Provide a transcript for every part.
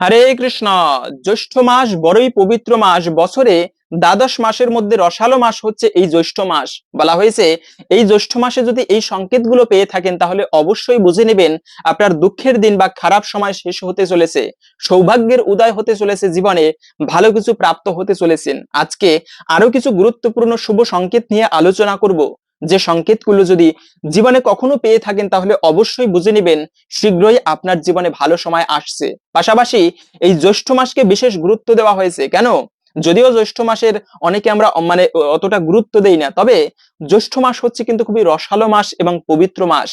হরে কৃষ্ণ। জ্যৈষ্ঠ মাস বড়ই পবিত্র মাস। বছরে দ্বাদশ মাসের মধ্যে রসালো মাস হচ্ছে এই জ্যৈষ্ঠ মাস। বলা হয়েছে, এই জ্যৈষ্ঠ মাসে যদি এই সংকেতগুলো পেয়ে থাকেন, তাহলে অবশ্যই বুঝে নেবেন আপনার দুঃখের দিন বা খারাপ সময় শেষ হতে চলেছে। সৌভাগ্যের উদয় হতে চলেছে জীবনে, ভালো কিছু প্রাপ্ত হতে চলেছেন। আজকে আরও কিছু গুরুত্বপূর্ণ শুভ সংকেত নিয়ে আলোচনা করব। যে সংকেতগুলো যদি জীবনে কখনো পেয়ে থাকেন, তাহলে অবশ্যই বুঝে নেবেন শীঘ্রই আপনার জীবনে ভালো সময় আসছে। পাশাপাশি এই জ্যৈষ্ঠ মাসকে বিশেষ গুরুত্ব দেওয়া হয়েছে। কেন? যদিও জ্যৈষ্ঠ মাসের অনেকে আমরা মানে অতটা গুরুত্ব দেই না, তবে জ্যৈষ্ঠ মাস হচ্ছে কিন্তু খুবই রসালো মাস এবং পবিত্র মাস।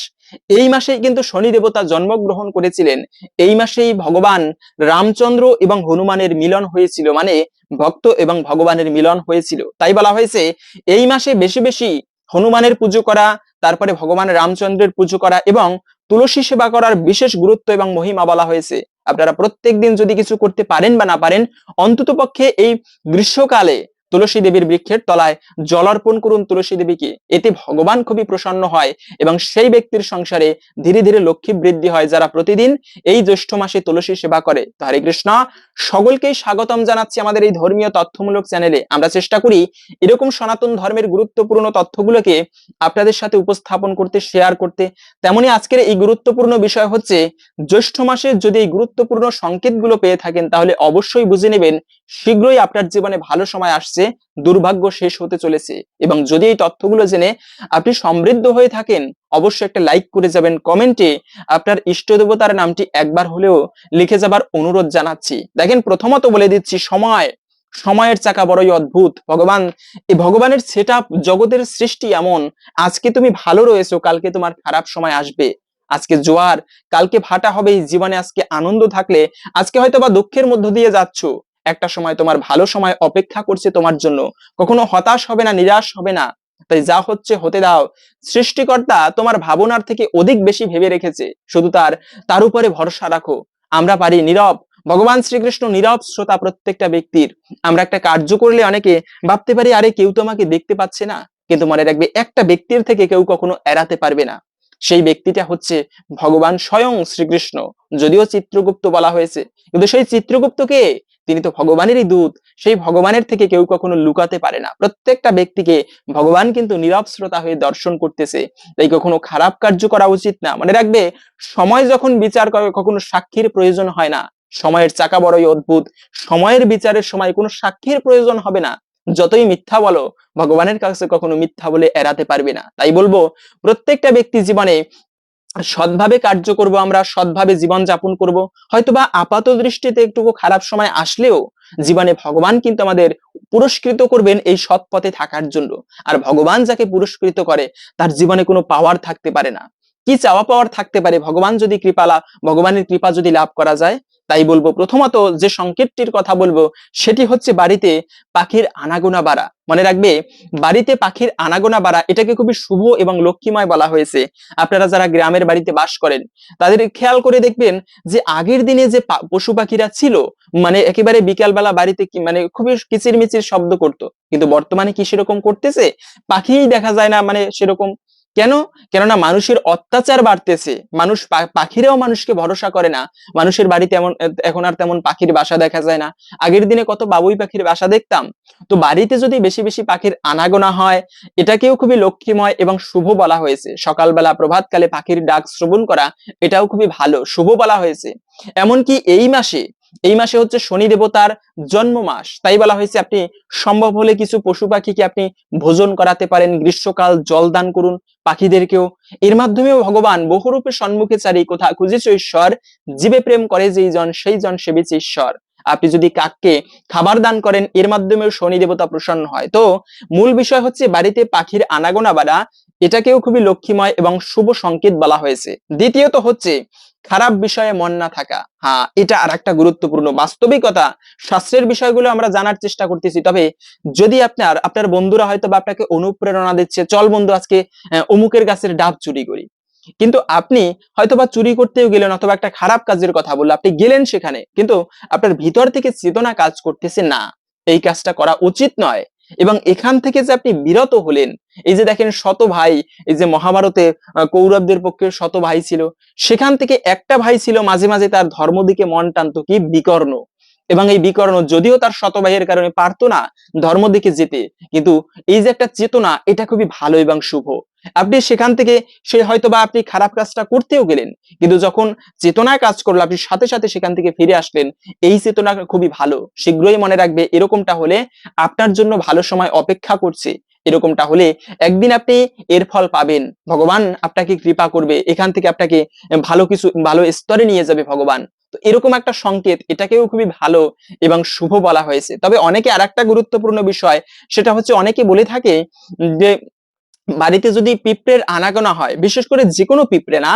এই মাসেই কিন্তু শনি দেবতা জন্মগ্রহণ করেছিলেন। এই মাসেই ভগবান রামচন্দ্র এবং হনুমানের মিলন হয়েছিল মানে ভক্ত এবং ভগবানের মিলন হয়েছিল। তাই বলা হয়েছে, এই মাসে বেশি বেশি হনুমানের পুজো করা, তারপরে ভগবান রামচন্দ্রের পুজো করা এবং তুলসী সেবা করার বিশেষ গুরুত্ব এবং মহিমা বলা হয়েছে। আপনারা প্রত্যেক দিন যদি কিছু করতে পারেন বা না পারেন অন্তত পক্ষে এই গ্রীষ্মকালে তুলসী দেবীর বৃক্ষের তলায় জল অর্পণ করুন তুলসী দেবীকে। এতে ভগবান খুবই প্রসন্ন হয় এবং সেই ব্যক্তির সংসারে ধীরে ধীরে লক্ষ্মী বৃদ্ধি হয় যারা প্রতিদিন এই জ্যৈষ্ঠ মাসে তুলসী সেবা করে। তো হরে কৃষ্ণ, সকলকেই স্বাগতম জানাচ্ছি আমাদের এই ধর্মীয় তথ্যমূলক চ্যানেলে। আমরা চেষ্টা করি এরকম সনাতন ধর্মের গুরুত্বপূর্ণ তথ্যগুলোকে আপনাদের সাথে উপস্থাপন করতে শেয়ার করতে। তেমনি আজকের এই গুরুত্বপূর্ণ বিষয় হচ্ছে, জ্যৈষ্ঠ মাসে যদি এই গুরুত্বপূর্ণ সংকেতগুলো পেয়ে থাকেন তাহলে অবশ্যই বুঝে নেবেন, শীঘ্রই আপনার জীবনে ভালো সময় আসছে। দুর্ভাগ্য শেষ হতে চলেছে। এবং যদি এই তথ্যগুলো জেনে আপনি সমৃদ্ধ হয়ে থাকেন, অবশ্যই একটা লাইক করে যাবেন। কমেন্টে আপনার ইষ্ট দেবতার নামটি একবার হলেও লিখে যাবার অনুরোধ জানাচ্ছি। দেখেন, প্রথমত বলে দিচ্ছি, সময়। সময়ের চাকা বড়ই অদ্ভুত। ভগবান, এই ভগবানের সেটা জগতের সৃষ্টি এমন। আজকে তুমি ভালো রয়েছো, কালকে তোমার খারাপ সময় আসবে। আজকে জোয়ার, কালকে ভাটা হবে জীবনে আজকে আনন্দ থাকলে আজকে হয়তো বা দুঃখের মধ্য দিয়ে যাচ্ছ। একটা সময় তোমার ভালো সময় অপেক্ষা করছে তোমার জন্য। কখনো হতাশ হবে না, নিরাশ হবে না। তাই যা হচ্ছে হতে দাও। সৃষ্টিকর্তা তোমার ভাবনার থেকে অধিক বেশি ভেবে রেখেছে। শুধু তার তার উপরে ভরসা রাখো। আমরা পারি নীরব। ভগবান শ্রীকৃষ্ণ নীরব শ্রোতা প্রত্যেকটা ব্যক্তির। আমরা একটা কার্য করলে অনেকে ভাবতে পারি, আরে কেউ তো আমাকে দেখতে পাচ্ছে না। কিন্তু মনে রাখবে, একটা ব্যক্তির থেকে কেউ কখনো এড়াতে পারবে না। সেই ব্যক্তিটা হচ্ছে ভগবান স্বয়ং শ্রীকৃষ্ণ। যদিও চিত্রগুপ্ত বলা হয়েছে, কিন্তু সেই চিত্রগুপ্তকে তিনি তো ভগবানেরই দূত, সেই ভগবানের থেকে কেউ কখনো লুকাতে পারে না। প্রত্যেকটা ব্যক্তিকে ভগবান কিন্তু নীরব শ্রোতা হয়ে দর্শন করতেছে, তাই কখনো খারাপ কার্য করা উচিত না। মনে রাখবে, সময় যখন বিচার করে কখনো সাক্ষীর প্রয়োজন হয় না, সময়ের চাকা বড়ই অদ্ভুত, সময়ের বিচারের সময় কোনো সাক্ষীর প্রয়োজন হবে না। যতই মিথ্যা বলো, ভগবানের কাছে কখনো মিথ্যা বলে এড়াতে পারবে না। তাই বলব, প্রত্যেকটা ব্যক্তি জীবনে সৎভাবে কার্য করব আমরা, সৎভাবে জীবন যাপন করব। হয়তোবা আপাত দৃষ্টিতে একটুকু খারাপ সময় আসলেও জীবনে ভগবান কিন্তু আমাদের পুরস্কৃত করবেন এই সৎ পথে থাকার জন্য। আর ভগবান যাকে পুরস্কৃত করে, তার জীবনে কোনো পাওয়ার থাকতে পারে না। কি চাওয়া পাওয়ার থাকতে পারে? ভগবান যদি কৃপালা, ভগবানের কৃপা যদি লাভ করা যায় তাই বলব প্রথমত যে সংকেতটির কথা বলব, সেটি হচ্ছে বাড়িতে পাখির আনাগোনা বাড়া। মনে রাখবে, বাড়িতে পাখির আনাগোনা বাড়া, এটাকে খুবই শুভ এবং লক্ষ্মীময় বলা হয়েছে। আপনারা যারা গ্রামের বাড়িতে বাস করেন, তাদের খেয়াল করে দেখবেন যে আগের দিনে যে পশু পাখিরা ছিল মানে একেবারে বিকালবেলা বাড়িতে কি মানে খুবই কিচির মিচির শব্দ করত। কিন্তু বর্তমানে কি সেরকম করতেছে? পাখিই দেখা যায় না মানে সেরকম কেন? কেননা মানুষের অত্যাচার বাড়তেছে। মানুষ পাখিরাও মানুষকে ভরসা করে না। মানুষের বাড়িতে এমন এখন আর তেমন পাখির বাসা দেখা যায় না। আগের দিনে কত বাবুই পাখির বাসা দেখতাম। তো বাড়িতে যদি বেশি বেশি পাখির আনাগোনা হয়, এটাকেও খুবই লক্ষ্মীময় এবং শুভ বলা হয়েছে। সকালবেলা প্রভাতকালে পাখির ডাক শ্রবণ করা, এটাও খুবই ভালো, শুভ বলা হয়েছে। এমনকি এই মাসে এই মাসে হচ্ছে শনি দেবতার জন্ম মাস তাই বলা হয়েছে আপনি সম্ভব হলে কিছু পশু পাখিকে আপনি ভোজন করাতে পারেন, গ্রীষ্মকাল, জল দান করুন পাখিদেরকেও। এর মাধ্যমেও ভগবান বহুরূপে সম্মুখে চারি কোথা খুঁজেছ ঈশ্বর, জীবে প্রেম করে যেই জন, সেই জন সেবেছে ঈশ্বর। আপনি যদি কাককে খাবার দান করেন, এর মাধ্যমেও শনি দেবতা প্রসন্ন হয়। তো মূল বিষয় হচ্ছে বাড়িতে পাখির আনাগোনা বাড়া, এটাকেও খুবই লক্ষ্মীময় এবং শুভ সংকেত বলা হয়েছে। দ্বিতীয়ত হচ্ছে খারাপ বিষয়ে মন না থাকা। হ্যাঁ এটা আর একটা গুরুত্বপূর্ণ বাস্তবিকতা। শাস্ত্রের বিষয়গুলো আমরা জানার চেষ্টা করতেছি। তবে যদি আপনার আপনার বন্ধুরা হয়তো বা আপনাকে অনুপ্রেরণা দিচ্ছে, চল বন্ধু, আজকে অমুকের গাছের ডাব চুরি করি। কিন্তু আপনি হয়তোবা চুরি করতেও গেলেন অথবা একটা খারাপ কাজের কথা বলল, আপনি গেলেন সেখানে। কিন্তু আপনার ভিতর থেকে চেতনা কাজ করতেছে না। এই কাজটা করা উচিত নয়। এবং এখান থেকে যে আপনি বিরত হলেন, এই যে দেখেন শত ভাই, এই যে মহাভারতে কৌরবদের পক্ষে শত ভাই ছিল, সেখান থেকে একটা ভাই ছিল মাঝে মাঝে তার ধর্ম দিকে মন টানত কি? বিকর্ণ। এবং এই বিকর্ণ যদিও তার শতবাহের কারণে পারতো না ধর্ম দিকে যেতে, কিন্তু এই যে একটা চেতনা, এটা খুবই ভালো এবং শুভ। আপনি সেখান থেকে সে হয়তো বা আপনি খারাপ কাজটা করতেও গেলেন, কিন্তু যখন চেতনায় কাজ করল, আপনি সাথে সাথে সেখান থেকে ফিরে আসলেন, এই চেতনা খুবই ভালো। শীঘ্রই মনে রাখবে, এরকমটা হলে আপনার জন্য ভালো সময় অপেক্ষা করছে। এরকমটা হলে একদিন আপনি এর ফল পাবেন। ভগবান আপনাকে কৃপা করবে। এখান থেকে আপনাকে ভালো কিছু, ভালো স্তরে নিয়ে যাবে ভগবান। তো এরকম একটা সংকেত, এটাকেও খুবই ভালো এবং শুভ বলা হয়েছে। তবে অনেকে আরেকটা গুরুত্বপূর্ণ বিষয়, সেটা হচ্ছে অনেকে বলে থাকে যে বাড়িতে যদি পিঁপড়ের আনাগোনা হয়, বিশেষ করে যে কোনো পিঁপড়ে না,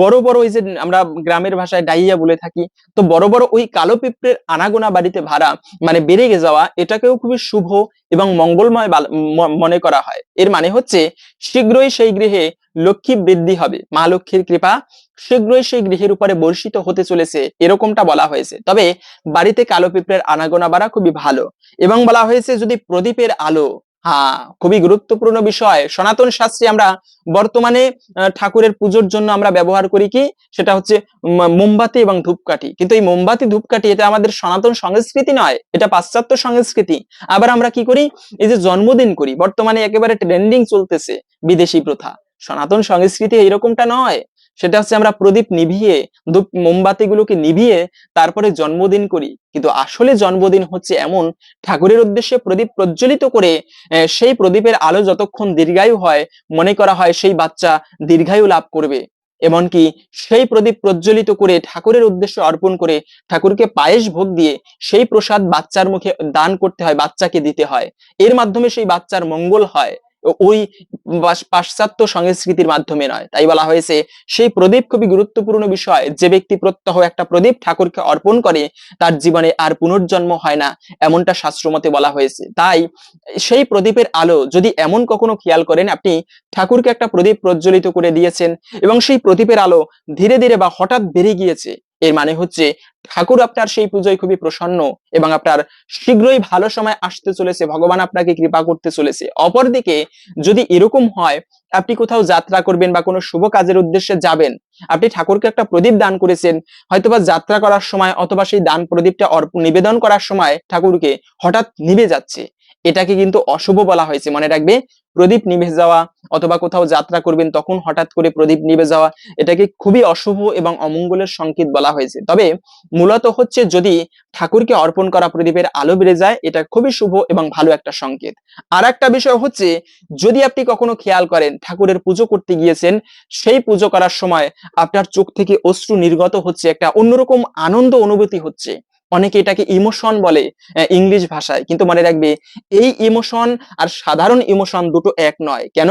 বড় বড় ওই যে আমরা গ্রামের ভাষায় ডাইয়া বলে থাকি, তো বড় বড় ওই কালো পিঁপড়ের আনাগোনা বাড়িতে ভাড়া মানে বেড়ে গে যাওয়া, এটাকেও খুবই শুভ এবং মঙ্গলময় মনে করা হয়। এর মানে হচ্ছে, শীঘ্রই সেই গৃহে লক্ষ্মী বৃদ্ধি হবে। মা লক্ষ্মীর কৃপা শীঘ্রই সেই গৃহের উপরে বর্ষিত হতে চলেছে, এরকমটা বলা হয়েছে। তবে বাড়িতে কালো পিঁপড়ের আনাগোনা বাড়া খুবই ভালো এবং বলা হয়েছে, যদি প্রদীপের আলো হ্যাঁ খুবই গুরুত্বপূর্ণ বিষয়। সনাতন শাস্ত্রে আমরা বর্তমানে ঠাকুরের পুজোর জন্য আমরা ব্যবহার করি কি? সেটা হচ্ছে মোমবাতি এবং ধূপকাঠি। কিন্তু এই মোমবাতি, ধূপকাঠি এটা আমাদের সনাতন সংস্কৃতি নয়, এটা পাশ্চাত্য সংস্কৃতি। আবার আমরা কি করি? এই যে জন্মদিন করি, বর্তমানে একেবারে ট্রেন্ডিং চলতেছে বিদেশি প্রথা। সনাতন সংস্কৃতি এরকমটা নয়। সেটা হচ্ছে আমরা প্রদীপ নিভিয়ে, ধূপ মোমবাতিগুলোকে নিভিয়ে তারপরে জন্মদিন করি। কিন্তু আসলে জন্মদিন হচ্ছে এমন ঠাকুরের উদ্দেশ্যে প্রদীপ প্রজ্বলিত করে সেই প্রদীপের আলো যতক্ষণ দীর্ঘায়ু হয়, মনে করা হয় সেই বাচ্চা দীর্ঘায়ু লাভ করবে। এমনকি সেই প্রদীপ প্রজ্বলিত করে ঠাকুরের উদ্দেশ্যে অর্পণ করে ঠাকুরকে পায়েস ভোগ দিয়ে সেই প্রসাদ বাচ্চার মুখে দান করতে হয়, বাচ্চাকে দিতে হয়। এর মাধ্যমে সেই বাচ্চার মঙ্গল হয়। ওই পাশ- পাশ্চাত্য সংস্কৃতির মাধ্যমে নয়। তাই বলা হয়েছে, সেই প্রদীপ খুবই গুরুত্বপূর্ণ বিষয়। যে ব্যক্তি প্রত্যহ একটা প্রদীপ ঠাকুরকে অর্পণ করে, তার জীবনে আর পুনর্জন্ম হয় না, এমনটা শাস্ত্রমতে বলা হয়েছে। তাই সেই প্রদীপের আলো যদি এমন কখনো খেয়াল করেন, আপনি ঠাকুরকে একটা প্রদীপ প্রজ্বলিত করে দিয়েছেন এবং সেই প্রদীপের আলো ধীরে ধীরে বা হঠাৎ বেড়ে গিয়েছে। এর মানে হচ্ছে ঠাকুর আপনার সেই পুজোয় খুবই প্রসন্ন এবং আপনার শীঘ্রই ভালো সময় আসতে চলেছে, ভগবান আপনাকে কৃপা করতে চলেছে। অপরদিকে যদি এরকম হয়, আপনি কোথাও যাত্রা করবেন বা কোনো শুভ কাজের উদ্দেশ্যে যাবেন, আপনি ঠাকুরকে একটা প্রদীপ দান করেছেন, হয়তোবা যাত্রা করার সময় অথবা সেই দান প্রদীপটা নিবেদন করার সময় ঠাকুরকে হঠাৎ নিভে যাচ্ছে। এটাকে কিন্তু অশুভ বলা হয়েছে। মনে রাখবে, প্রদীপ নিভে যাওয়া অথবা কোথাও যাত্রা করবেন, তখন হঠাৎ করে প্রদীপ নিভে যাওয়া, এটাকে খুবই অশুভ এবং অমঙ্গলের সংকেত বলা হয়েছে। তবে মূলত হচ্ছে যদি ঠাকুরকে অর্পণ করা প্রদীপের আলো বেড়ে যায়, এটা খুবই শুভ এবং ভালো একটা সংকেত। আর একটা বিষয় হচ্ছে, যদি আপনি কখনো খেয়াল করেন, ঠাকুরের পুজো করতে গিয়েছেন, সেই পুজো করার সময় আপনার চোখ থেকে অশ্রু নির্গত হচ্ছে, একটা অন্যরকম আনন্দ অনুভূতি হচ্ছে। অনেকে এটাকে ইমোশন বলে ইংলিশ ভাষায়। কিন্তু মনে রাখবে, এই ইমোশন আর সাধারণ ইমোশন দুটো এক নয়। কেন?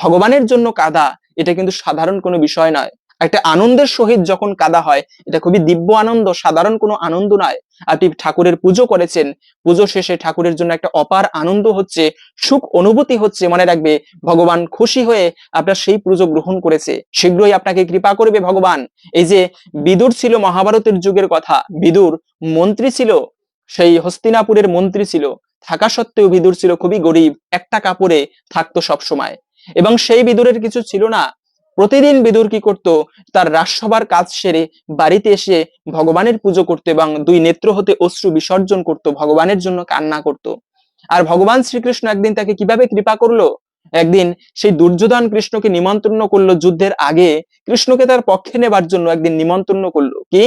ভগবানের জন্য কাদা, এটা কিন্তু সাধারণ কোনো বিষয় নয়। একটা আনন্দের সহিত যখন কাদা হয়, এটা খুবই দিব্য আনন্দ, সাধারণ কোনো আনন্দ নয়। আপনি ঠাকুরের পুজো করেছেন, পুজো শেষে ঠাকুরের জন্য একটা অপার আনন্দ হচ্ছে, সুখ অনুভূতি হচ্ছে মনে রাখবে, ভগবান খুশি হয়ে আপনার সেই পুজো গ্রহণ করেছে। শীঘ্রই আপনাকে কৃপা করবে ভগবান। এই যে বিদুর ছিল মহাভারতের যুগের কথা, বিদুর মন্ত্রী ছিল, সেই হস্তিনাপুরের মন্ত্রী ছিল। থাকা সত্ত্বেও বিদুর ছিল খুবই গরিব, একটা কাপড়ে থাকতো সব সময় এবং সেই বিদুরের কিছু ছিল না প্রতিদিন বিদুর কি করত? তার রাজসভার কাজ সেরে বাড়িতে এসে ভগবানের পুজো করতে এবং দুই নেত্র হতে অশ্রু বিসর্জন করত, ভগবানের জন্য কান্না করত। আর ভগবান শ্রীকৃষ্ণ একদিন তাকে কীভাবে কৃপা করল? একদিন সেই দুর্যোধন কৃষ্ণকে নিমন্ত্রণ করল যুদ্ধের আগে। কৃষ্ণকে তার পক্ষে নেবার জন্য একদিন নিমন্ত্রণ করল। কি?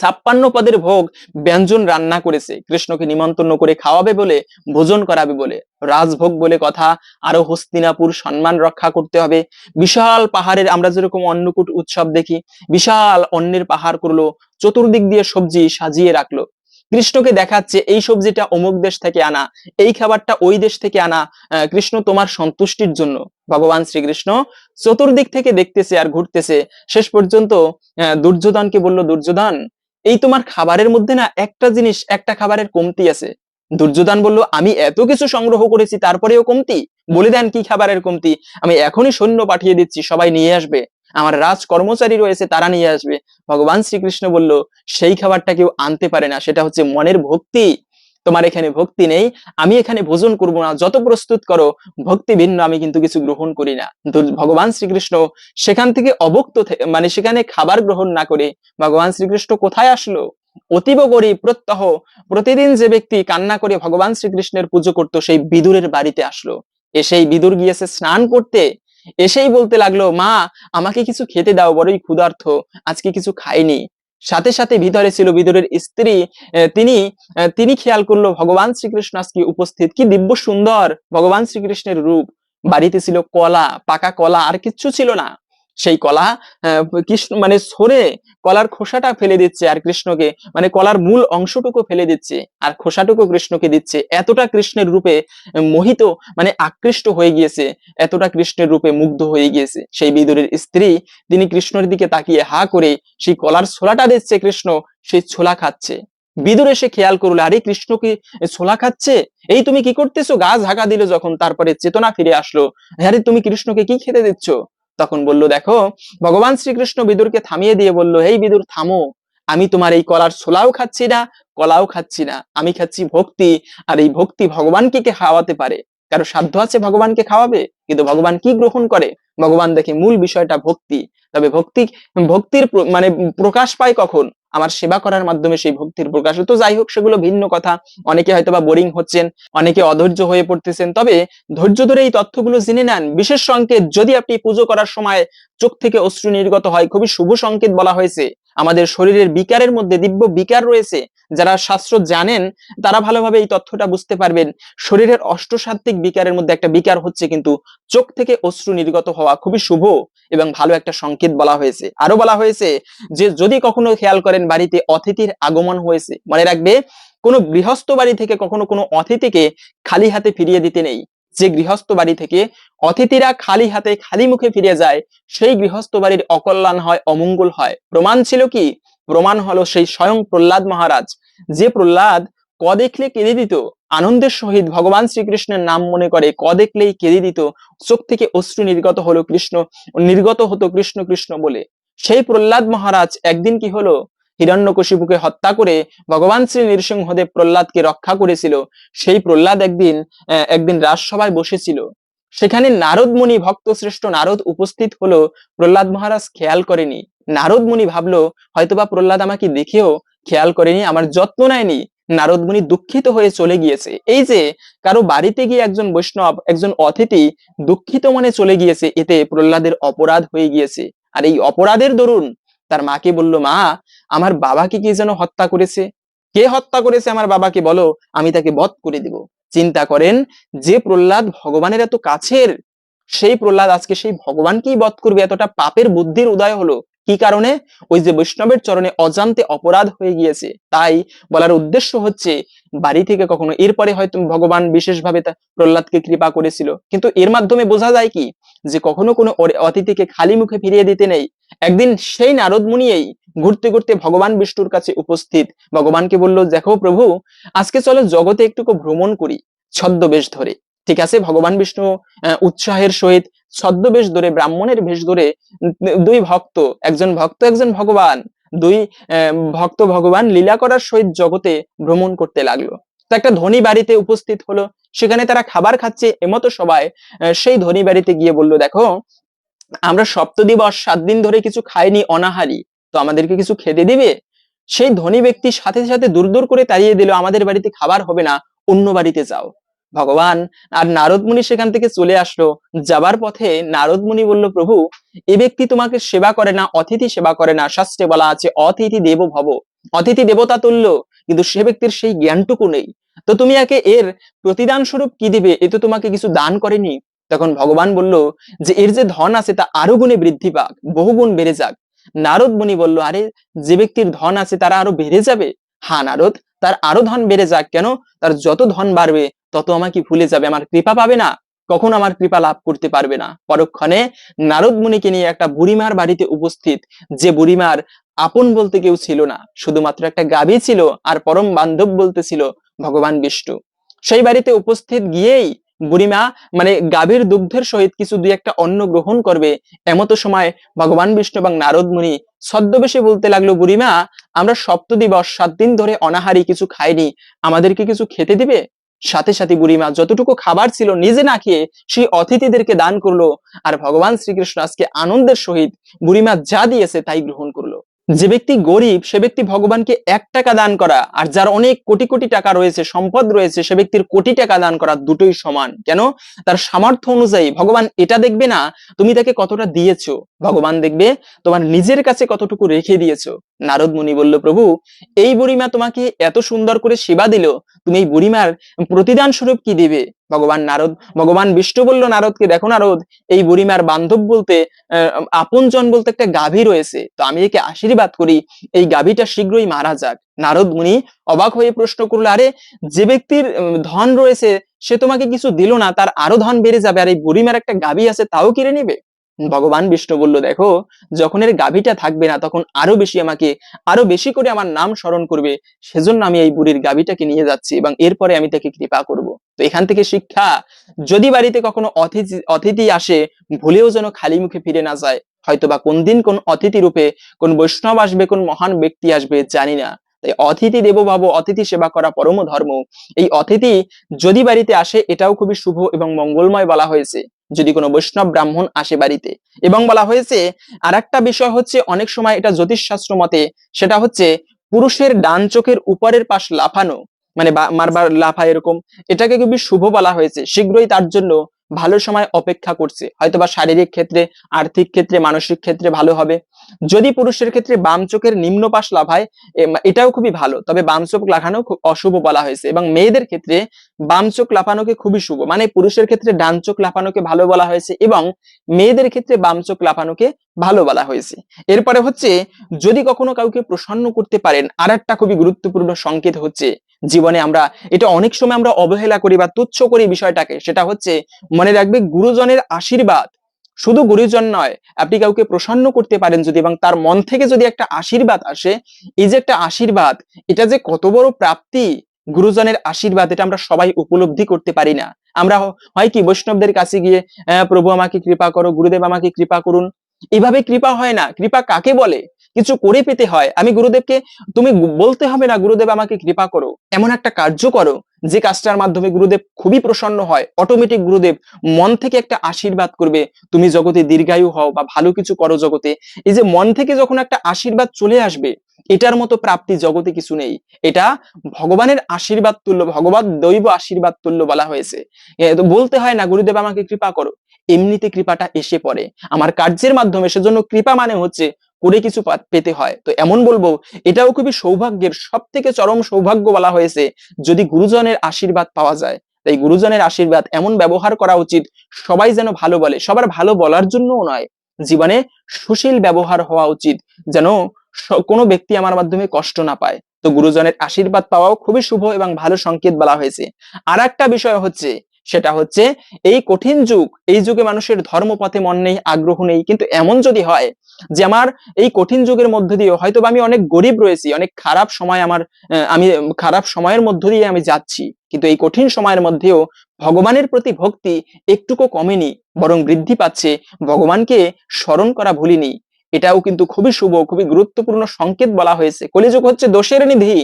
ছাপ্পান্ন পদের ভোগ ব্যঞ্জন রান্না করেছে। কৃষ্ণকে নিমন্ত্রণ করে খাওয়াবে বলে, ভোজন করাবে বলে। রাজভোগ বলে কথা, আরও হস্তিনাপুর সম্মান রক্ষা করতে হবে। বিশাল পাহাড়ের আমরা যেরকম অন্নকূট উৎসব দেখি, বিশাল অন্যের পাহাড় করল, চতুর্দিক দিয়ে সবজি সাজিয়ে রাখল। কৃষ্ণকে দেখাচ্ছে, এই সবজিটা অমুক দেশ থেকে আনা, এই খাবারটা ওই দেশ থেকে আনা কৃষ্ণ তোমার সন্তুষ্টির জন্য। ভগবান শ্রীকৃষ্ণ চতুর্দিক থেকে দেখতেছে আর ঘুরতেছে। শেষ পর্যন্ত দুর্যোধনকে বলল, দুর্যোধন এই তোমার খাবারের মধ্যে না একটা জিনিস, একটা খাবারের কমতি আছে। দুর্যোধন বলল, আমি এত কিছু সংগ্রহ করেছি, তারপরেও কমতি? বলে দেন কি খাবারের কমতি? আমি এখনই সৈন্য পাঠিয়ে দিচ্ছি, সবাই নিয়ে আসবে। আমার রাজ কর্মচারী রয়েছে, তারা নিয়ে আসবে। ভগবান শ্রীকৃষ্ণ বলল, সেই খাবারটা কেউ আনতে পারে না, সেটা হচ্ছে মনের ভক্তি। তোমার এখানে ভক্তি নেই, আমি এখানে ভোজন করব না, যত প্রস্তুত করো ভক্তি ভিন্ন আমি কিন্তু কিছু গ্রহণ করি না। ভগবান শ্রীকৃষ্ণ সেখান থেকে অবক্ত মানে সেখানে খাবার গ্রহণ না করে, ভগবান শ্রীকৃষ্ণ কোথায় আসলো? অতীব গরিব, প্রত্যহ, প্রতিদিন যে ব্যক্তি কান্না করে ভগবান শ্রীকৃষ্ণের পুজো করতো, সেই বিদুরের বাড়িতে আসলো। এসেই বিদুর গিয়েছে স্নান করতে, এসেই বলতে লাগল, মা, আমাকে কিছু খেতে দাও, বড়ই ক্ষুধার্থ আজকে কিছু খাইনি। সাথে সাথে ভিতরে ছিল বিদুরের স্ত্রী তিনি তিনি খেয়াল করল ভগবান শ্রীকৃষ্ণ আজকে উপস্থিত। কি দিব্য সুন্দর ভগবান শ্রীকৃষ্ণের রূপ। বাড়িতে ছিল কলা, পাকা কলা, আর কিচ্ছু ছিল না। সেই কলা কৃষ্ণ মানে সরে কলার খোসাটা ফেলে দিচ্ছে আর কৃষ্ণকে মানে কলার মূল অংশটুকু ফেলে দিচ্ছে আর খোসাটুকু কৃষ্ণকে দিচ্ছে। এতটা কৃষ্ণের রূপে মোহিত মানে আকৃষ্ট হয়ে গিয়েছে, এতটা কৃষ্ণের রূপে মুগ্ধ হয়ে গিয়েছে। সেই বিদুরের স্ত্রী, তিনি কৃষ্ণের দিকে তাকিয়ে হা করে সেই কলার ছোলাটা দিচ্ছে কৃষ্ণ, সেই ছোলা খাচ্ছে। বিদুর এসে খেয়াল করল, আরে, কৃষ্ণ কি ছোলা খাচ্ছে? এই তুমি কি করতেছো? গাছ ঝাঁকা দিল যখন, তারপরে চেতনা ফিরে আসলো, আরে, তুমি কৃষ্ণকে কি খেতে দিচ্ছ? তখন বলল, দেখো, ভগবান শ্রীকৃষ্ণ বিদুরকে থামিয়ে দিয়ে বলল, হেই বিদুর, থামো। আমি তোমার এই কলার ছোলাও খাচ্ছি না, কলাও খাচ্ছি না। আমি খাচ্ছি ভক্তি, আর এই ভক্তি ভগবানকে কে খাওয়াতে পারে? কারও সাধ্য আছে ভগবানকে খাওয়াবে, কিন্তু ভগবান কি গ্রহণ করে? ভগবান দেখে মূল বিষয়টা ভক্তি। তবে ভক্তি, ভক্তির মানে প্রকাশ পায় কখন? আমার সেবা করার মাধ্যমে সেই ভক্তির প্রকাশ তো যাই হোক, সেগুলো ভিন্ন কথা। অনেকে হয়তো বা বোরিং হচ্ছেন, অনেকে অধৈর্য হয়ে পড়তেছেন। তবে ধৈর্য ধরে এই তথ্যগুলো জেনে নেন। বিশেষ সংকেত যদি আপনি পুজো করার সময় চোখ থেকে অশ্রু নির্গত হয়, খুবই শুভ সংকেত বলা হয়েছে। আমাদের শরীরের বিকারের মধ্যে দিব্য বিকার রয়েছে, যারা শাস্ত্র জানেন, তারা ভালোভাবে এই তথ্যটা বুঝতে পারবেন। শরীরের অষ্টসাত্ত্বিক বিকারের মধ্যে একটা বিকার হচ্ছে কিন্তু চোখ থেকে অশ্রু নির্গত হওয়া খুবই শুভ এবং ভালো একটা সংকেত বলা হয়েছে। আরও বলা হয়েছে যে, যদি কখনো খেয়াল করেন, বাড়িতে অতিথির আগমন হয়েছে। মনে রাখবে, কোনো গৃহস্থ বাড়ি থেকে কখনো কোনো অতিথিকে খালি হাতে ফিরিয়ে দিতে নেই। যে গৃহস্থ বাড়ি থেকে অতিথিরা খালি হাতে খালি মুখে ফিরে যায়, সেই গৃহস্থ বাড়ির অকল্যাণ হয়, অমঙ্গল হয়। প্রমাণ ছিল কি? প্রমাণ হলো সেই স্বয়ং প্রহ্লাদ মহারাজ। যে প্রহ্লাদ ক দেখলে কেঁদে দিত, আনন্দের সহিত ভগবান শ্রীকৃষ্ণের নাম মনে করে ক দেখলেই কেঁদে দিত, চোখ থেকে অশ্রু নির্গত হলো কৃষ্ণ, নির্গত হতো কৃষ্ণ কৃষ্ণ বলে। সেই প্রহ্লাদ মহারাজ একদিন কি হলো? হিরণ্যকশিপুকে হত্যা করে ভগবান শ্রী নৃসিংহদেব প্রহ্লাদকে রক্ষা করেছিল। সেই প্রহ্লাদ একদিন একদিন রাজসভায় বসেছিল। সেখানে নারদ মুনি ভক্ত শ্রেষ্ঠ নারদ উপস্থিত হলো। প্রহ্লাদ মহারাজ খেয়াল করেনি। নারদ মুনি ভাবলো, হয়তোবা প্রহ্লাদ আমাকে দেখেও খেয়াল করেনি, আমার যত্ন নেয়নি। নারদ মুনি দুঃখিত হয়ে চলে গিয়েছে। এই যে, কারও বাড়িতে গিয়ে একজন বৈষ্ণব, একজন অতিথি দুঃখিত মনে চলে গিয়েছে, এতে প্রহ্লাদের অপরাধ হয়ে গিয়েছে। আর এই অপরাধের দরুন তার মাকে বলল, মা, আমার বাবাকে কে যেন হত্যা করেছে? কে হত্যা করেছে আমার বাবাকে বলো, আমি তাকে বধ করে দিব। চিন্তা করেন, যে প্রহ্লাদ ভগবানের এত কাছের, সেই প্রহ্লাদ আজকে সেই ভগবানকেই বধ করবে। এতটা পাপের বুদ্ধির উদয় হলো। কি কারণে? ওই যে বৈষ্ণবের চরণে অজান্তে অপরাধ হয়ে গিয়েছে। তাই বলার উদ্দেশ্য হচ্ছে, বাড়ি থেকে কখনো এরপরে হয়তো ভগবান বিশেষভাবে প্রহ্লাদকে কৃপা করেছিল। কিন্তু এর মাধ্যমে বোঝা যায় কি? যে কখনো কোনো অতিথিকে খালি মুখে ফিরিয়ে দিতে নেই। একদিন সেই নারদ মুনিয়েই ঘুরতে ঘুরতে ভগবান বিষ্ণুর কাছে উপস্থিত। ভগবানকে বলল, দেখো প্রভু, আজকে চলো জগতে একটু ভ্রমণ করি, ছদ্মবেশ ধরে। ঠিক আছে, ভগবান বিষ্ণু উৎসাহের সহিত ছদ্মবেশ ধরে, ব্রাহ্মণের বেশ ধরে, দুই ভক্ত, একজন ভক্ত, একজন ভগবান, দুই ভক্ত ভগবান লীলা করার সহিত জগতে ভ্রমণ করতে লাগল। তো একটা ধনী বাড়িতে উপস্থিত হলো। সেখানে তারা খাবার খাচ্ছে, এমতো সবাই সেই ধনী বাড়িতে গিয়ে বলল, দেখো আমরা সপ্ত দিবস সাত দিন ধরে কিছু খাইনি অনাহারি। তো আমাদেরকে কিছু খেতে দিবে? সেই ধনী ব্যক্তি সাথে সাথে দূর দূর করে তাড়িয়ে দিল, আমাদের বাড়িতে খাবার হবে না, অন্য বাড়িতে যাও। ভগবান আর নারদ মুনি সেখান থেকে চলে আসলো। যাবার পথে নারদ মুনি বলল, প্রভু, এ ব্যক্তি তোমাকে সেবা করে না, অতিথি সেবা করে না। শাস্ত্রে বলা আছে, অতিথি দেব ভব। অতিথি দেবতা তুল্য, কিন্তু সে ব্যক্তির সেই জ্ঞানটুকু নেই। তো তুমি একে এর প্রতিদান স্বরূপ কি দিবে? এ তো তোমাকে কিছু দান করেনি। তখন ভগবান বলল যে, এর যে ধন আছে তা আরও গুণে বৃদ্ধি পাক বহুগুণ বেড়ে যাক। নারদ মুনি বলল, আরে, যে ব্যক্তির ধন আছে তারা আরও বেড়ে যাবে? হ্যাঁ নারদ, তার আরও ধন বেড়ে যাক, কেন? তার যত ধন বাড়বে, তত আমাকে ভুলে যাবে, আমার কৃপা পাবে না। কখন আমার কৃপা লাভ করতে পারবে না। পরক্ষণে নারদ মুনিকে নিয়ে একটা বুড়িমার বাড়িতে উপস্থিত। যে বুড়িমার আপন বলতে কেউ ছিল না, শুধুমাত্র একটা গাভী ছিল আর পরম বান্ধব বলতে ছিল ভগবান বিষ্ণু। সেই বাড়িতে উপস্থিত গিয়েই বুড়িমা মানে গাভীর দুগ্ধের সহিত কিছু দুই একটা অন্ন গ্রহণ করবে। এমতো সময় ভগবান বিষ্ণু এবং নারদ মুনি ছদ্মবেশে বলতে লাগল, বুড়িমা, আমরা সপ্ত দিবস, সাত দিন ধরে অনাহারি কিছু খাইনি। আমাদেরকে কিছু খেতে দিবে? সাথে সাথে বুড়িমা, যতটুকু খাবার ছিল নিজে না খেয়ে সেই অতিথিদেরকে দান করল। আর ভগবান শ্রীকৃষ্ণ আজকে আনন্দের সহিত বুড়িমা যা দিয়েছে তাই গ্রহণ করল। যে ব্যক্তি গরিব, সে ব্যক্তি ভগবানকে এক টাকা দান করা, আর যার অনেক কোটি কোটি টাকা রয়েছে, সম্পদ রয়েছে, সে ব্যক্তির কোটি টাকা দান করা দুটোই সমান। কেন? তার সামর্থ্য অনুযায়ী। ভগবান এটা দেখবে না, তুমি তাকে কতটা দিয়েছ। ভগবান দেখবে তোমার নিজের কাছে কতটুকু রেখে দিয়েছ। নারদ মুনি বলল, প্রভু, এই বুড়িমা তোমাকে এত সুন্দর করে সেবা দিল তুমি এই বুড়িমার প্রতিদান স্বরূপ কি দিবে? ভগবান নারদ, ভগবান বিষ্ণু বলল, নারদকে দেখো নারদ, এই বুড়িমার বান্ধব বলতে আপনজন বলতে একটা গাভী রয়েছে। তো আমি একে আশীর্বাদ করি, এই গাভীটা শীঘ্রই মারা যাক। নারদ মুনি অবাক হয়ে প্রশ্ন করল, আরে, যে ব্যক্তির ধন রয়েছে, সে তোমাকে কিছু দিল না, তার আরও ধন বেড়ে যাবে, আর এই বুড়িমার একটা গাভী আছে, তাও কিনে নিবে? ভগবান বিষ্ণু বলল, দেখো, যখন এর গাভীটা থাকবে না, তখন আরও বেশি আমাকে, আরও বেশি করে আমার নাম স্মরণ করবে। সেজন্য আমি এই বুড়ির গাভীটাকে নিয়ে যাচ্ছি এবং এরপরে আমি তাকে কৃপা করব। তো এখান থেকে শিক্ষা, যদি বাড়িতে কখনো অতিথি অতিথি আসে, ভুলেও যেন খালি মুখে ফিরে না যায়। হয়তো বা কোন দিন কোন অতিথি রূপে, কোন বৈষ্ণব আসবে, কোন মহান ব্যক্তি আসবে, জানি না। তাই অতিথি দেব ভাব অতিথি সেবা করা পরম ধর্ম। এই অতিথি যদি বাড়িতে আসে, এটাও খুবই শুভ এবং মঙ্গলময় বলা হয়েছে। যদি কোনো বৈষ্ণব ব্রাহ্মণ আসে বাড়িতে। এবং বলা হয়েছে আর একটা বিষয় হচ্ছে, অনেক সময় এটা জ্যোতিষশাস্ত্র মতে সেটা হচ্ছে পুরুষের ডান চোখের উপরের পাশ লাফানো মানে মারবার লাফা এরকম, এটাকে খুবই শুভ বলা হয়েছে। শীঘ্রই তার জন্য ভালো সময় অপেক্ষা করছে। হয়তোবা শারীরিক ক্ষেত্রে, আর্থিক ক্ষেত্রে, মানসিক ক্ষেত্রে ভালো হবে। যদি পুরুষের ক্ষেত্রে বাম চোখের নিম্ন পাশ লাভায় এটাও খুবই ভালো। তবে বাম চোখ লাগানো অশুভ বলা হয়েছে এবং মেয়েদের ক্ষেত্রে বাম চোখ লাফানোকে খুবই শুভ। মানে পুরুষের ক্ষেত্রে ডান চোখ লাফানোকে ভালো বলা হয়েছে এবং মেয়েদের ক্ষেত্রে বাম চোখ লাফানোকে ভালো বলা হয়েছে। এরপরে হচ্ছে, যদি কখনো কাউকে প্রসন্ন করতে পারেন আর একটা খুবই গুরুত্বপূর্ণ সংকেত হচ্ছে জীবনে আমরা এটা অনেক সময় আমরা অবহেলা করি বা তুচ্ছ করি বিষয়টাকে। সেটা হচ্ছে মনে রাখবে গুরুজনের আশীর্বাদ। শুধু গুরুজন নয়, আপনি কাউকে প্রসন্ন করতে পারেন যদি এবং তার মন থেকে যদি একটা আশীর্বাদ আসে, এই যে একটা আশীর্বাদ, এটা যে কত বড় প্রাপ্তি গুরুজনের আশীর্বাদ, এটা আমরা সবাই উপলব্ধি করতে পারি না। আমরা হয় কি বৈষ্ণবদের কাছে গিয়ে প্রভু আমাকে কৃপা করো, গুরুদেব আমাকে কৃপা করুন। এভাবে কৃপা হয় না। কৃপা কাকে বলে? কিছু করে পেতে হয়। আমি গুরুদেবকে, তুমি বলতে হবে না, গুরুদেব আমাকে কৃপা করো। এমন একটা কার্য করো, যে কাজটার মাধ্যমে গুরুদেব খুবই প্রসন্ন হয়। অটোমেটিক গুরুদেব মন থেকে একটা আশীর্বাদ করবে। তুমি জগতে দীর্ঘায়ু হও বা ভালো কিছু করো জগতে। এই যে মন থেকে যখন একটা আশীর্বাদ চলে আসবে, এটার মতো প্রাপ্তি জগতে কিছু নেই। এটা ভগবানের আশীর্বাদ তুল্য ভগবান দৈব আশীর্বাদ তুল্য বলা হয়েছে। বলতে হয় না, গুরুদেব আমাকে কৃপা করো। এমনিতে কৃপাটা এসে পড়ে। আমার কার্যের মাধ্যমে সেজন্য কৃপা মানে হচ্ছে করে কিছু পেতে হয়। তো এমন বলব, এটাও খুবই সৌভাগ্যের সব থেকে চরম সৌভাগ্য বলা হয়েছে যদি গুরুজনের আশীর্বাদ পাওয়া যায়। তাই গুরুজনের আশীর্বাদ এমন ব্যবহার করা উচিত, সবাই যেন ভালো বলে। সবার ভালো বলার জন্যও নয়, জীবনে সুশীল ব্যবহার হওয়া উচিত যেন কোনো ব্যক্তি আমার মাধ্যমে কষ্ট না পায়। তো গুরুজনের আশীর্বাদ পাওয়াও খুবই শুভ এবং ভালো সংকেত বলা হয়েছে। আর একটা বিষয় হচ্ছে সেটা হচ্ছে এই কঠিন যুগ, এই যুগে মানুষের ধর্মপথে মন নেই, আগ্রহ নেই। কিন্তু এমন যদি হয় যে আমার এই কঠিন যুগের মধ্য দিয়ে হয়তো আমি অনেক গরিব রয়েছি, অনেক খারাপ সময় আমার আমি খারাপ সময়ের মধ্য দিয়ে আমি যাচ্ছি, কিন্তু এই কঠিন সময়ের মধ্যেও ভগবানের প্রতি ভক্তি একটুকু কমেনি, বরং বৃদ্ধি পাচ্ছে, ভগবানকে স্মরণ করা ভুলিনি। এটাও কিন্তু খুবই শুভ, খুবই গুরুত্বপূর্ণ সংকেত বলা হয়েছে। কলিযুগ হচ্ছে দোষের নিধি,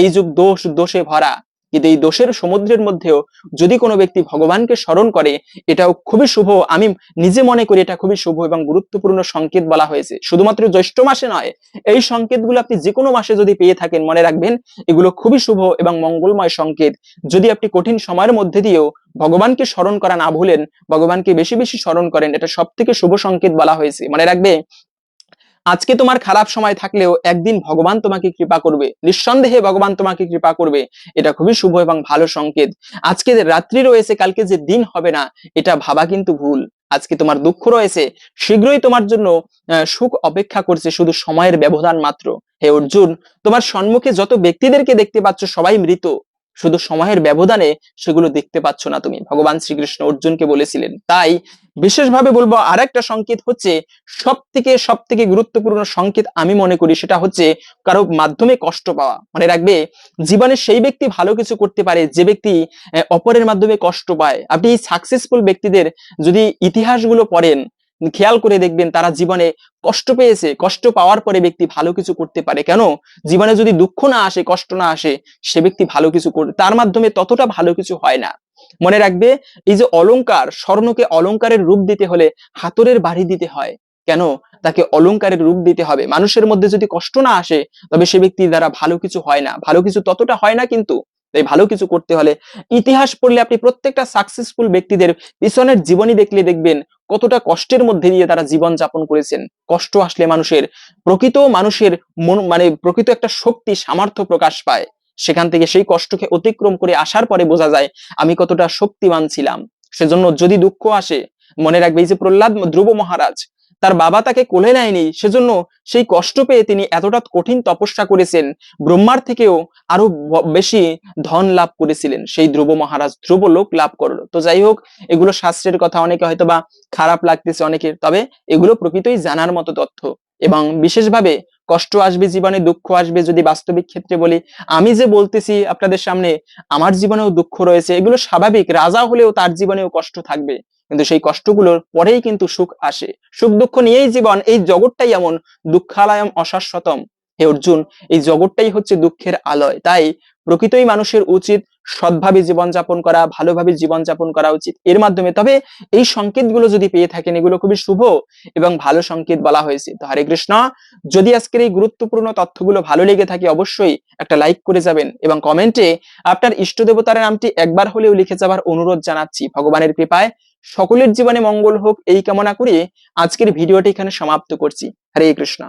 এই যুগ দোষ, দোষে ভরা। কিন্তু এই দোষের সমুদ্রের মধ্যেও যদি কোনো ব্যক্তি ভগবানকে স্মরণ করে, এটাও খুবই শুভ। আমি নিজে মনে করি এটা খুবই শুভ এবং গুরুত্বপূর্ণ সংকেত বলা হয়েছে। শুধুমাত্র জ্যৈষ্ঠ মাসে নয়, এই সংকেতগুলো আপনি যে কোনো মাসে যদি পেয়ে থাকেন, মনে রাখবেন, এগুলো খুবই শুভ এবং মঙ্গলময় সংকেত। যদি আপনি কঠিন সময়ের মধ্যে দিয়েও ভগবানকে স্মরণ করা না ভুলেন, ভগবানকে বেশি বেশি স্মরণ করেন, এটা সব থেকে শুভ সংকেত বলা হয়েছে। মনে রাখবে আজকে তোমার খারাপ সময় থাকলেও একদিন ভগবান তোমাকে কৃপা করবে। নিঃসন্দেহে ভগবান তোমাকে কৃপা করবে। এটা খুবই শুভ এবং ভালো সংকেত। আজকে যে রাত্রি রয়েছে, কালকে যে দিন হবে না, এটা ভাবা কিন্তু ভুল। আজকে তোমার দুঃখ রয়েছে। শীঘ্রই তোমার জন্য সুখ অপেক্ষা করছে শুধু সময়ের ব্যবধান মাত্র। হে অর্জুন, তোমার সম্মুখে যত ব্যক্তিদেরকে দেখতে পাচ্ছ সবাই মৃত। শুধু সময়ের ব্যবধানে সেগুলো দেখতে পাচ্ছ না তুমি। ভগবান শ্রীকৃষ্ণ অর্জুনকে বলেছিলেন। তাই বিশেষভাবে বলব আর একটা সংকেত হচ্ছে সব থেকে সব থেকে গুরুত্বপূর্ণ সংকেত আমি মনে করি সেটা হচ্ছে কারও মাধ্যমে কষ্ট পাওয়া। মনে রাখবে, জীবনে সেই ব্যক্তি ভালো কিছু করতে পারে যে ব্যক্তি অপরের মাধ্যমে কষ্ট পায়। আপনি সাকসেসফুল ব্যক্তিদের যদি ইতিহাসগুলো পড়েন খেয়াল করে দেখবেন তারা জীবনে কষ্ট পেয়েছে, কষ্ট পাওয়ার পরে ব্যক্তি ভালো কিছু করতে পারে। কেন? জীবনে যদি দুঃখ না আসে, কষ্ট না আসে, সে ব্যক্তি ভালো কিছু করে, তার মাধ্যমে ততটা ভালো কিছু হয় না। মনে রাখবে, এই যে অলংকার, স্বর্ণকে অলংকারের রূপ দিতে হলে হাতরের বাড়ি দিতে হয়। কেন? তাকে অলংকারের রূপ দিতে হবে। মানুষের মধ্যে যদি কষ্ট না আসে, তবে সে ব্যক্তির দ্বারা ভালো কিছু হয় না। ভালো কিছু ততটা হয় না কিন্তু। তাই ভালো কিছু করতে হলে ইতিহাস পড়লে আপনি প্রত্যেকটা সাকসেসফুল ব্যক্তিদের পিছনের জীবনী দেখলে দেখবেন কতটা কষ্টের মধ্যে দিয়ে তারা জীবন যাপন করেছেন। কষ্ট আসলে মানুষের প্রকৃত মানুষের মন মানে প্রকৃত একটা শক্তি, সামর্থ্য প্রকাশ পায়। সেখান থেকে সেই কষ্টকে অতিক্রম করে আসার পরে বোঝা যায় আমি কতটা শক্তিমান ছিলাম। সেজন্য যদি দুঃখ আসে, মনে রাখবে এই যে প্রহ্লাদ ধ্রুব মহারাজ তার বাবা তাকে কোলে নেয়নি, সেজন্য সেই কষ্ট পেয়ে তিনি এতটা কঠিন তপস্যা করেছেন, ব্রহ্মার থেকেও আরও বেশি ধন লাভ করেছিলেন। সেই ধ্রুব মহারাজ ধ্রুব লোক লাভ করল। তো যাই হোক, এগুলো শাস্ত্রের কথা অনেকে হয়তো বা খারাপ লাগতেছে অনেকের, তবে এগুলো প্রকৃতই জানার মতো তথ্য। এবং বিশেষভাবে কষ্ট আসবে, জীবনে দুঃখ আসবে যদি বাস্তবিক ক্ষেত্রে বলি। আমি যে বলতেছি আপনাদের সামনে, আমার জীবনেও দুঃখ রয়েছে। এগুলো স্বাভাবিক। রাজা হলেও তার জীবনেও কষ্ট থাকবে। কিন্তু সেই কষ্টগুলোর পরেই কিন্তু সুখ আসে। সুখ দুঃখ নিয়েই জীবন, এই জগৎটাই এমন। দুঃখালয়ম অশাশ্বতম। হে অর্জুন, এই জগৎটাই হচ্ছে দুঃখের আলয়। তাই প্রকৃতই মানুষের উচিত সৎভাবে জীবনযাপন করা, ভালোভাবে জীবনযাপন করা উচিত। এর মাধ্যমে, তবে এই সংকেতগুলো যদি পেয়ে থাকেন, এগুলো খুবই শুভ এবং ভালো সংকেত বলা হয়েছে। তো হরে কৃষ্ণ, যদি আজকের এই গুরুত্বপূর্ণ তথ্যগুলো ভালো লেগে থাকে, অবশ্যই একটা লাইক করে যাবেন এবং কমেন্টে আপনার ইষ্ট দেবতার নামটি একবার হলেও লিখে যাবার অনুরোধ জানাচ্ছি। ভগবানের কৃপায় সকলের জীবনে মঙ্গল হোক, এই কামনা করে আজকের ভিডিওটি এখানে সমাপ্ত করছি। হরে কৃষ্ণ।